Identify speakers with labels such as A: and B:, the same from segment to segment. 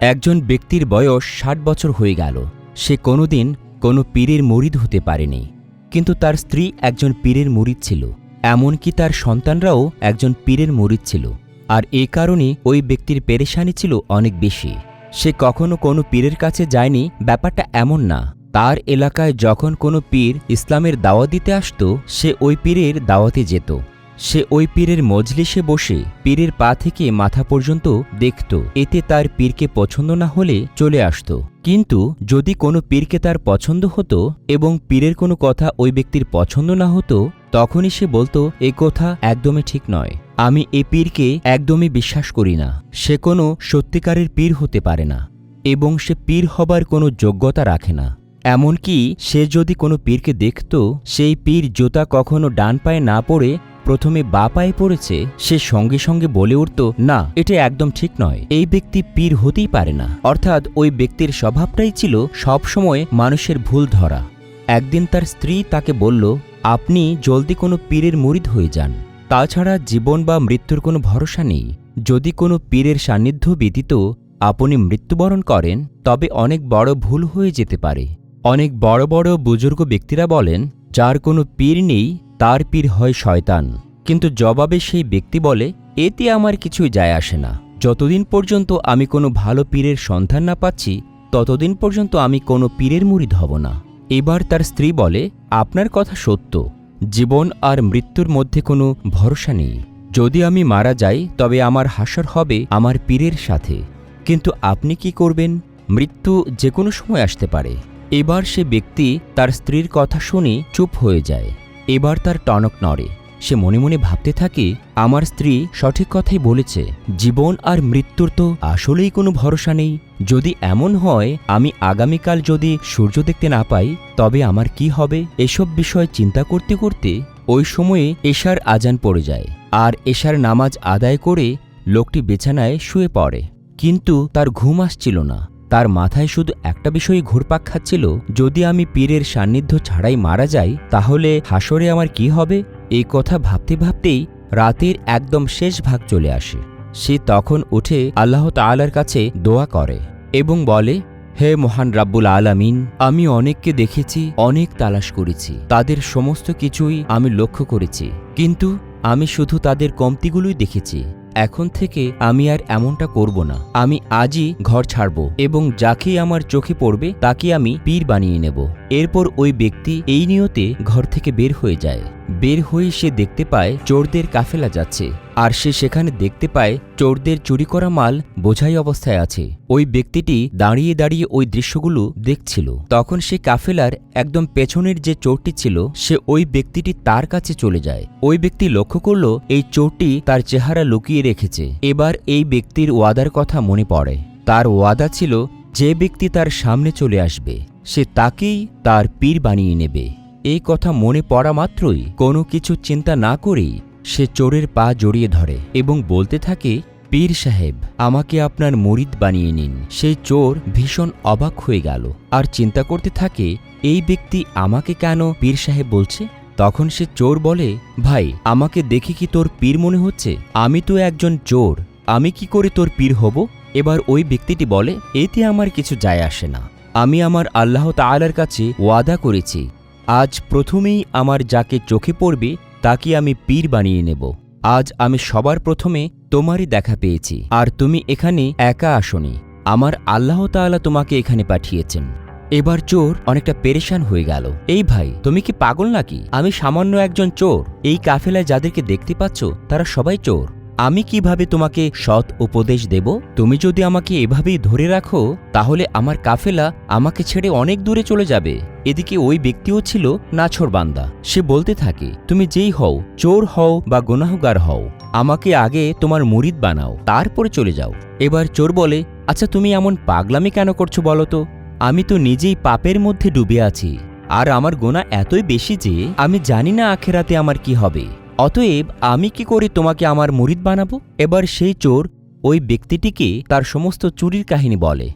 A: একজন ব্যক্তির বয়স ষাট বছর হয়ে গেল। সে কোনোদিন কোনো পীরের মুরিদ হতে পারেনি। কিন্তু তার স্ত্রী একজন পীরের মুরিদ ছিল। এমনকি তার সন্তানরাও একজন পীরের মুরিদ ছিল। আর এ কারণে ওই ব্যক্তির পেরেশানি ছিল অনেক বেশি। সে কখনো কোনো পীরের কাছে যায়নি, ব্যাপারটা এমন না। তার এলাকায় যখন কোনো পীর ইসলামের দাওয়াত দিতে আসতো, সে ওই পীরের দাওয়াতে যেত। সে ওই পীরের মজলিসে বসে পীরের পা থেকে মাথা পর্যন্ত দেখত। এতে তার পীরকে পছন্দ না হলে চলে আসত। কিন্তু যদি কোনো পীরকে তার পছন্দ হতো এবং পীরের কোনো কথা ওই ব্যক্তির পছন্দ না হতো, তখনই সে বলতো, এ কথা একদমই ঠিক নয়। আমি এ পীরকে একদমই বিশ্বাস করি না। সে কোনো সত্যিকারের পীর হতে পারে না এবং সে পীর হবার কোনো যোগ্যতা রাখে না। এমনকি সে যদি কোনো পীরকে দেখত, সেই পীর জুতা কখনো ডান পায়ে না পড়ে প্রথমে বা পায়ে পড়েছে, সে সঙ্গে সঙ্গে বলে উঠত, না, এটা একদম ঠিক নয়। এই ব্যক্তি পীর হতেই পারে না। অর্থাৎ ওই ব্যক্তির স্বভাবটাই ছিল সবসময় মানুষের ভুল ধরা। একদিন তার স্ত্রী তাকে বলল, আপনি জলদি কোনো পীরের মুরিদ হয়ে যান। তাছাড়া জীবন বা মৃত্যুর কোনো ভরসা নেই। যদি কোনো পীরের সান্নিধ্য ব্যতীত আপনি মৃত্যুবরণ করেন, তবে অনেক বড় ভুল হয়ে যেতে পারে। অনেক বড় বড় বুজুর্গ ব্যক্তিরা বলেন, যার কোনো পীর নেই তার পীর হয় শয়তান। কিন্তু জবাবে সেই ব্যক্তি বলে, এতে আমার কিছুই যায় আসে না। যতদিন পর্যন্ত আমি কোনো ভালো পীরের সন্ধান না পাচ্ছি, ততদিন পর্যন্ত আমি কোনো পীরের মুরিদ হব না। এবার তার স্ত্রী বলে, আপনার কথা সত্য। জীবন আর মৃত্যুর মধ্যে কোনো ভরসা নেই। যদি আমি মারা যাই, তবে আমার হাসর হবে আমার পীরের সাথে। কিন্তু আপনি কি করবেন? মৃত্যু যে কোনো সময় আসতে পারে। এবার সে ব্যক্তি তার স্ত্রীর কথা শুনে চুপ হয়ে যায়। এবার তার টনক নড়ে। সে মনে মনে ভাবতে থাকে, আমার স্ত্রী সঠিক কথাই বলেছে, জীবন আর মৃত্যুর তো আসলেই কোনো ভরসা নেই। যদি এমন হয়, আমি আগামীকাল যদি সূর্য দেখতে না পাই, তবে আমার কি হবে? এসব বিষয় চিন্তা করতে করতে ওই সময়ে এশার আজান পড়ে যায়, আর এশার নামাজ আদায় করে লোকটি বিছানায় শুয়ে পড়ে। কিন্তু তার ঘুম আসছিল না। তার মাথায় শুধু একটা বিষয়ই ঘুরপাক খাচ্ছিল, যদি আমি পীরের সান্নিধ্য ছাড়াই মারা যাই, তাহলে হাসরে আমার কি হবে? এই কথা ভাবতে ভাবতেই রাতের একদম শেষ ভাগ চলে আসে। সে তখন উঠে আল্লাহ তাআলার কাছে দোয়া করে এবং বলে, হে মহান রাব্বুল আলামিন, আমি অনেককে দেখেছি, অনেক তালাশ করেছি। তাদের সমস্ত কিছুই আমি লক্ষ্য করেছি। কিন্তু আমি শুধু তাদের কমতিগুলোই দেখেছি। এখন থেকে আমি আর এমনটা করব না। আমি আজই ঘর ছাড়ব এবং যাকেই আমার চোখে পড়বে তাকে আমি পীর বানিয়ে নেব। এরপর ওই ব্যক্তি এই নিয়তে ঘর থেকে বের হয়ে যায়। বের হয়ে সে দেখতে পায় চোরদের কাফেলা যাচ্ছে। আর সে সেখানে দেখতে পায় চোরদের চুরি করা মাল বোঝাই অবস্থায় আছে। ওই ব্যক্তিটি দাঁড়িয়ে দাঁড়িয়ে ওই দৃশ্যগুলো দেখছিল। তখন সে কাফেলার একদম পেছনের যে চোরটি ছিল, সে ওই ব্যক্তিটি তার কাছে চলে যায়। ওই ব্যক্তি লক্ষ্য করল, এই চোরটি তার চেহারা লুকিয়ে রেখেছে। এবার এই ব্যক্তির ওয়াদার কথা মনে পড়ে। তার ওয়াদা ছিল, যে ব্যক্তি তার সামনে চলে আসবে, সে তাকেই তার পীর বানিয়ে নেবে। এই কথা মনে পড়া মাত্রই কোনো কিছু চিন্তা না করেই সে চোরের পা জড়িয়ে ধরে এবং বলতে থাকে, পীর সাহেব, আমাকে আপনার মরিদ বানিয়ে নিন। সেই চোর ভীষণ অবাক হয়ে গেল আর চিন্তা করতে থাকে, এই ব্যক্তি আমাকে কেন পীর সাহেব বলছে? তখন সে চোর বলে, ভাই, আমাকে দেখে কি তোর পীর মনে হচ্ছে? আমি তো একজন চোর। আমি কি করে তোর পীর হব? এবার ওই ব্যক্তিটি বলে, এতে আমার কিছু যায় আসে না। আমি আমার আল্লাহ তাআলার কাছে ওয়াদা করেছি। আজ প্রথমেই আমার যাকে চোখে পড়বে তাকে আমি পীর বানিয়ে নেব। আজ আমি সবার প্রথমে তোমারই দেখা পেয়েছি। আর তুমি এখানে একা আসনি। আমার আল্লাহ তাআলা তোমাকে এখানে পাঠিয়েছেন। এবার চোর অনেকটা পেরেশান হয়ে গেল। এই ভাই, তুমি কি পাগল নাকি? আমি সামান্য একজন চোর। এই কাফেলায় যাদেরকে দেখতে পাচ্ছ, তারা সবাই চোর। আমি কীভাবে তোমাকে সৎ উপদেশ দেব? তুমি যদি আমাকে এভাবেই ধরে রাখো, তাহলে আমার কাফেলা আমাকে ছেড়ে অনেক দূরে চলে যাবে। এদিকে ওই ব্যক্তিও ছিল নাছর বান্দা। সে বলতে থাকে, তুমি যেই হও, চোর হও বা গুনাহগার হও, আমাকে আগে তোমার মুরিদ বানাও, তারপরে চলে যাও। এবার চোর বলে আচ্ছা তুমি এমন পাগলামি কেন করছ বলো তো? আমি তো নিজেই পাপের মধ্যে ডুবে আছি। আর আমার গোনা এতই বেশি যে, আমি জানি না আখেরাতে আমার কি হবে। অতএব আমি কি করে তোমাকে আমার মুরিদ বানাবো? এবার সেই চোর ওই ব্যক্তিটিকে তার সমস্ত চুরির কাহিনী বলে,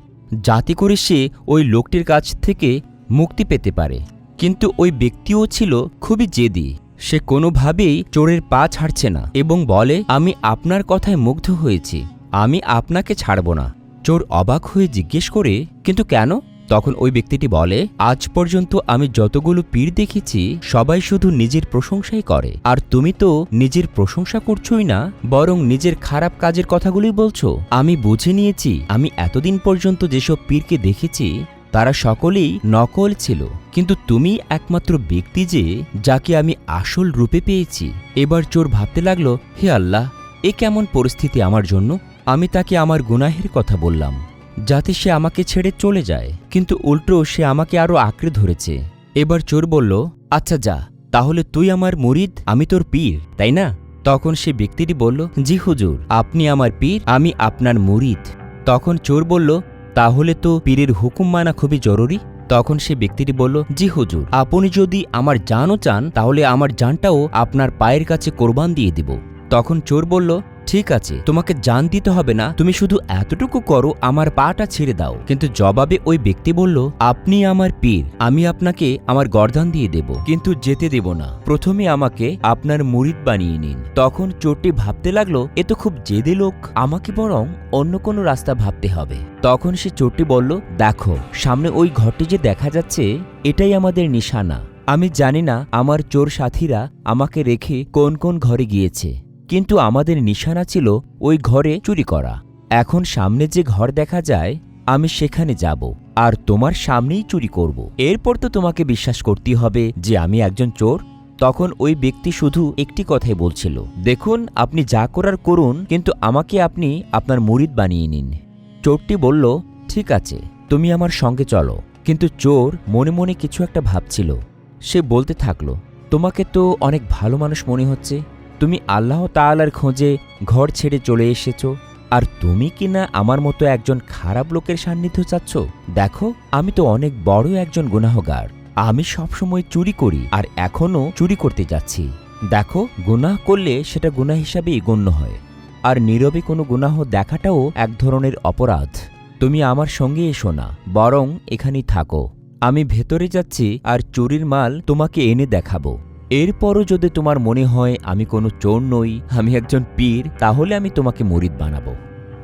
A: যাতে করে সে ওই লোকটির কাছ থেকে মুক্তি পেতে পারে। কিন্তু ওই ব্যক্তিও ছিল খুবই জেদি। সে কোনোভাবেই চোরের পা ছাড়ছে না এবং বলে, আমি আপনার কথায় মুগ্ধ হয়েছি। আমি আপনাকে ছাড়ব না। চোর অবাক হয়ে জিজ্ঞেস করে, কিন্তু কেন? তখন ওই ব্যক্তিটি বলে, আজ পর্যন্ত আমি যতগুলো পীর দেখেছি, সবাই শুধু নিজের প্রশংসাই করে। আর তুমি তো নিজের প্রশংসা করছোই না, বরং নিজের খারাপ কাজের কথাগুলোই বলছো। আমি বুঝে নিয়েছি, আমি এতদিন পর্যন্ত যেসব পীরকে দেখেছি, তারা সকলেই নকল ছিল। কিন্তু তুমি একমাত্র ব্যক্তি যে, যাকে আমি আসল রূপে পেয়েছি। এবার চোর ভাবতে লাগল, হে আল্লাহ, এ কেমন পরিস্থিতি আমার জন্য? আমি তাকে আমার গুনাহের কথা বললাম। যাতে সে আমাকে ছেড়ে চলে যায়। কিন্তু উল্টো সে আমাকে আরও আঁকড়ে ধরেছে। এবার চোর বলল আচ্ছা যা, তাহলে তুই আমার মুরিদ, আমি তোর পীর, তাই না? তখন সে ব্যক্তিটি বলল, জি হুজুর, আপনি আমার পীর, আমি আপনার মুরিদ। তখন চোর বলল, তাহলে তো পীরের হুকুম মানা খুবই জরুরি? তখন সে ব্যক্তিটি বলল, জি হুজুর, আপনি যদি আমার জানও চান, তাহলে আমার জানটাও আপনার পায়ের কাছে কোরবান দিয়ে দিব। তখন চোর বলল ঠিক আছে, তোমাকে জান দিতে হবে না, তুমি শুধু এতটুকু করো, আমার পাটা ছেড়ে দাও। কিন্তু জবাবে ওই ব্যক্তি বলল, আপনি আমার পীর, আমি আপনাকে আমার গর্দান দিয়ে দেব, কিন্তু যেতে দেব না। প্রথমে আমাকে আপনার মুরিদ বানিয়ে নিন। তখন চোরটি ভাবতে লাগল, এ তো খুব জেদে লোক, আমাকে বরং অন্য কোনো রাস্তা ভাবতে হবে। তখন সে চোরটি বলল, দেখো, সামনে ওই ঘরটি যে দেখা যাচ্ছে, এটাই আমাদের নিশানা। আমি জানি না, আমার চোর সাথীরা আমাকে রেখে কোন কোন ঘরে গিয়েছে। কিন্তু আমাদের নিশানা ছিল ওই ঘরে চুরি করা। এখন সামনে যে ঘর দেখা যায়, আমি সেখানে যাব আর তোমার সামনেই চুরি করব। এরপর তো তোমাকে বিশ্বাস করতে হবে যে আমি একজন চোর। তখন ওই ব্যক্তি শুধু একটি কথাই বলছিল, দেখুন, আপনি যা করার করুন, কিন্তু আমাকে আপনি আপনার মুরিদ বানিয়ে নিন। চোরটি বলল, ঠিক আছে, তুমি আমার সঙ্গে চলো। কিন্তু চোর মনে মনে কিছু একটা ভাবছিল। সে বলতে থাকল, তোমাকে তো অনেক ভালো মানুষ মনে হচ্ছে। তুমি আল্লাহ তাআলার খোঁজে ঘর ছেড়ে চলে এসেছ। আর তুমি কি না আমার মতো একজন খারাপ লোকের সান্নিধ্য চাচ্ছ? দেখো, আমি তো অনেক বড় একজন গুনাহগার। আমি সবসময় চুরি করি আর এখনও চুরি করতে যাচ্ছি। দেখো, গুনাহ করলে সেটা গুনাহ হিসাবেই গণ্য হয়। আর নীরবে কোনো গুনাহ দেখাটাও এক ধরনের অপরাধ। তুমি আমার সঙ্গে এসো না, বরং এখানেই থাকো। আমি ভেতরে যাচ্ছি আর চুরির মাল তোমাকে এনে দেখাবো। এরপরও যদি তোমার মনে হয় আমি কোনো চোর নই, আমি একজন পীর, তাহলে আমি তোমাকে মরিদ বানাবো।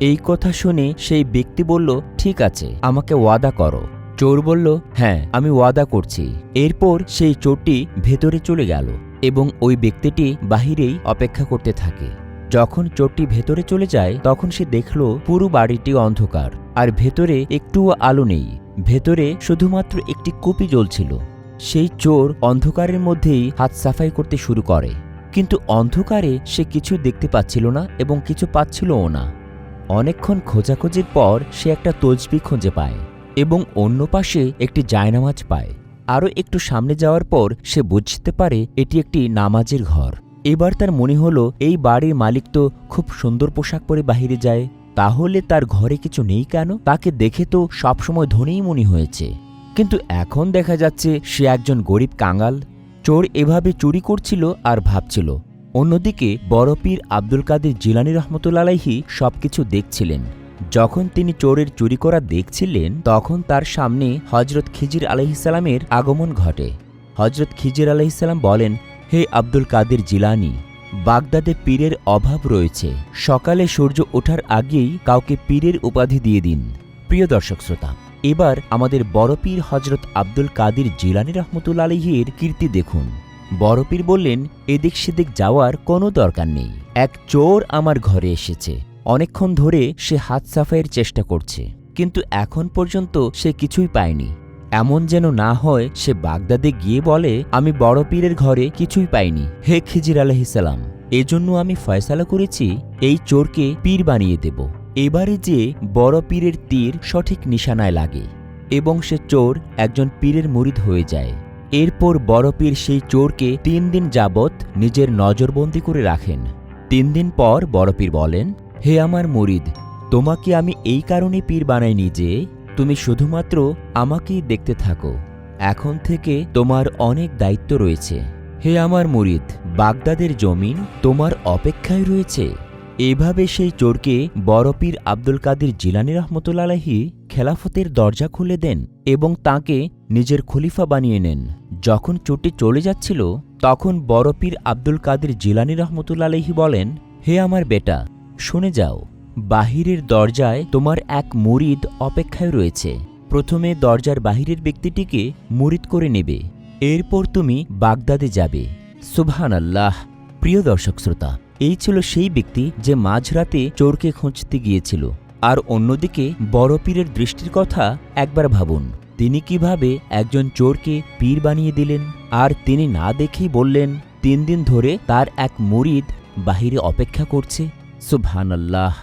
A: এই কথা শুনে সেই ব্যক্তি বলল, ঠিক আছে, আমাকে ওয়াদা করো। চোর বলল হ্যাঁ আমি ওয়াদা করছি। এরপর সেই চোরটি ভেতরে চলে গেল এবং ওই ব্যক্তিটি বাহিরেই অপেক্ষা করতে থাকে। যখন চোরটি ভেতরে চলে যায়, তখন সে দেখল পুরো বাড়িটি অন্ধকার, আর ভেতরে একটুও আলো নেই। ভেতরে শুধুমাত্র একটি কুপি জ্বলছিল। সেই চোর অন্ধকারের মধ্যেই হাত সাফাই করতে শুরু করে। কিন্তু অন্ধকারে সে কিছু দেখতে পাচ্ছিল না এবং কিছু পাচ্ছিলও না। অনেকক্ষণ খোঁজাখোঁজির পর সে একটা তজবি খুঁজে পায় এবং অন্য পাশে একটি জায়নামাজ পায়। আরও একটু সামনে যাওয়ার পর সে বুঝতে পারে এটি একটি নামাজের ঘর। এবার তার মনে হলো, এই বাড়ির মালিক তো খুব সুন্দর পোশাক পরে বাহিরে যায়। তাহলে তার ঘরে কিছু নেই কেন? তাকে দেখে তো সবসময় ধনেই মনে হয়েছে। কিন্তু এখন দেখা যাচ্ছে সে একজন গরিব কাঙাল। চোর এভাবে চুরি করছিল আর ভাবছিল। অন্যদিকে বড় পীর আব্দুল কাদের জিলানি রহমতুল্লাহি সবকিছু দেখছিলেন। যখন তিনি চোরের চুরি করা দেখছিলেন, তখন তার সামনে হজরত খিজির আলহিসাল্লামের আগমন ঘটে। হজরত খিজির আলহিসাল্লাম বলেন, হে আব্দুল কাদের জিলানি, বাগদাদে পীরের অভাব রয়েছে। সকালে সূর্য ওঠার আগেই কাউকে পীরের উপাধি দিয়ে দিন। প্রিয় দর্শক শ্রোতা এবার আমাদের বড় পীর হজরত আব্দুল কাদির জিলানি রহমতুল আলহির কীর্তি দেখুন। বড় পীর বললেন, এদিক সেদিক যাওয়ার কোনো দরকার নেই। এক চোর আমার ঘরে এসেছে। অনেকক্ষণ ধরে সে হাত সাফাইয়ের চেষ্টা করছে। কিন্তু এখন পর্যন্ত সে কিছুই পায়নি। এমন যেন না হয় সে বাগদাদে গিয়ে বলে, আমি বড় পীরের ঘরে কিছুই পাইনি। হে খিজির আলহিসাল্লাম এজন্য আমি ফয়সালা করেছি, এই চোরকে পীর বানিয়ে দেব। এবারে যে বড় পীরের তীর সঠিক নিশানায় লাগে এবং সে চোর একজন পীরের মুরিদ হয়ে যায়। এরপর বড় পীর সেই চোরকে তিন দিন যাবৎ নিজের নজরবন্দি করে রাখেন। তিন দিন পর বড় পীর বলেন, হে আমার মুরিদ, তোমাকে আমি এই কারণে পীর বানাইনি যে তুমি শুধুমাত্র আমাকেই দেখতে থাকো। এখন থেকে তোমার অনেক দায়িত্ব রয়েছে। হে আমার মুরিদ, বাগদাদের জমিন তোমার অপেক্ষায় রয়েছে। এভাবে সেই চোরকে বড়পীর আব্দুল কাদির জিলানি রহমতুল্লাহি খেলাফতের দরজা খুলে দেন এবং তাকে নিজের খলিফা বানিয়ে নেন। যখন চোরটি চলে যাচ্ছিল, তখন বড়পীর আব্দুল কাদির জিলানি রহমতুল্লাহি বলেন, হে আমার বেটা, শুনে যাও, বাহিরের দরজায় তোমার এক মুরিদ অপেক্ষায় রয়েছে। প্রথমে দরজার বাহিরের ব্যক্তিটিকে মুরিদ করে নেবে, এরপর তুমি বাগদাদে যাবে। সুবহান আল্লাহ প্রিয় দর্শক শ্রোতা এই ছিল সেই ব্যক্তি যে মাঝরাতে চোরকে খুঁজতে গিয়েছিল। আর অন্যদিকে বড় পীরের দৃষ্টির কথা একবার ভাবুন। তিনি কীভাবে একজন চোরকে পীর বানিয়ে দিলেন আর তিনি না দেখেই বললেন, তিন দিন ধরে তার এক মুরিদ বাহিরে অপেক্ষা করছে। সুবহান আল্লাহ